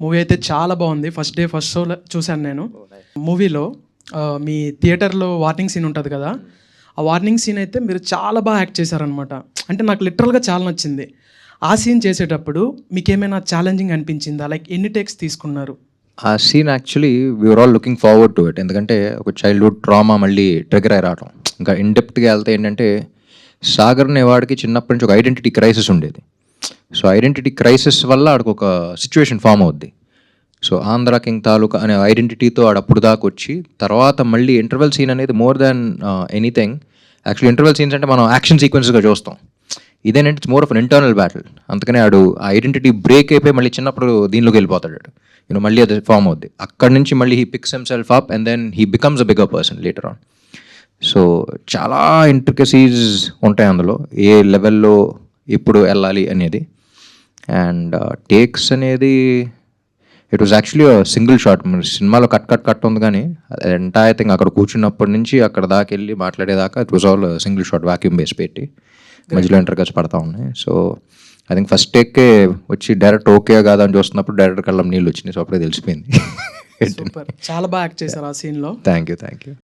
Movie అయితే చాలా బాగుంది. ఫస్ట్ డే ఫస్ట్ షో చూశాను నేను. మూవీలో ఆ, మీ థియేటర్లో వార్నింగ్ సీన్ ఉంటుంది కదా? ఆ వార్నింగ్ సీన్ అయితే మీరు చాలా బాగా యాక్ట్ చేశారనమాట అంటే నాకు లిటరల్గా చాలా నచ్చింది. ఆ సీన్ చేసేటప్పుడు మీకు ఏమైనా ఛాలెంజింగ్ అనిపించిందా? లైక్ ఎన్ని టేక్స్ తీసుకున్నారు? ఆ scene actually we're all looking forward to it ఎందుకంటే ఒక చైల్డ్హుడ్ ట్రామా మళ్ళీ ట్రిగర్ అయి రావడం ఇంకా ఇన్డెప్త్గా వెళ్తే ఏంటంటే సాగర్ అనేవాడికి చిన్నప్పటి నుంచి ఒక ఐడెంటిటీ క్రైసిస్ ఉండేది. సో ఐడెంటిటీ క్రైసిస్ వల్ల ఆడికి ఒక సిచ్యువేషన్ ఫామ్ అవుద్ది. సో ఆంధ్ర కింగ్ తాలూకా అనే ఐడెంటిటీతో ఆడ అప్పుడు దాకా వచ్చి తర్వాత మళ్ళీ ఇంటర్వెల్ సీన్ అనేది more than anything actually interval scenes అంటే మనం యాక్షన్ సీక్వెన్స్గా చూస్తాం. ఇదేనంటే it's more of an internal battle అందుకనే ఆడు ఆ ఐడెంటిటీ బ్రేక్ అయిపోయి మళ్ళీ చిన్నప్పుడు దీనిలోకి వెళ్ళిపోతాడు యూనో మళ్ళీ అది ఫామ్ అవుద్ది. అక్కడి నుంచి మళ్ళీ he picks himself up and then he becomes a bigger person later on so చాలా ఇంట్రికసీస్ ఉంటాయి అందులో. ఏ లెవెల్లో ఇప్పుడు వెళ్ళాలి అనేది. అండ్ టేక్స్ uh, అనేది it was actually single shot సినిమాలో కట్ కట్ కట్ ఉంది కానీ ఎంటైర్ థింగ్ అక్కడ కూర్చున్నప్పటి నుంచి అక్కడ దాకా వెళ్ళి మాట్లాడేదాకా it was all single shot vacuum base పెట్టి మధ్యలో ఇంటర్కచ్ పడతా ఉన్నాయి. So I think first take వచ్చి డైరెక్ట్ ఓకే కాదని అని చూస్తున్నప్పుడు డైరెక్ట్ కళ్ళం నీళ్ళు వచ్చినాయి. సో అప్పుడే తెలిసిపోయింది. చాలా బాగా యాక్ట్ చేశారు ఆ సీన్లో థ్యాంక్ యూ థ్యాంక్ యూ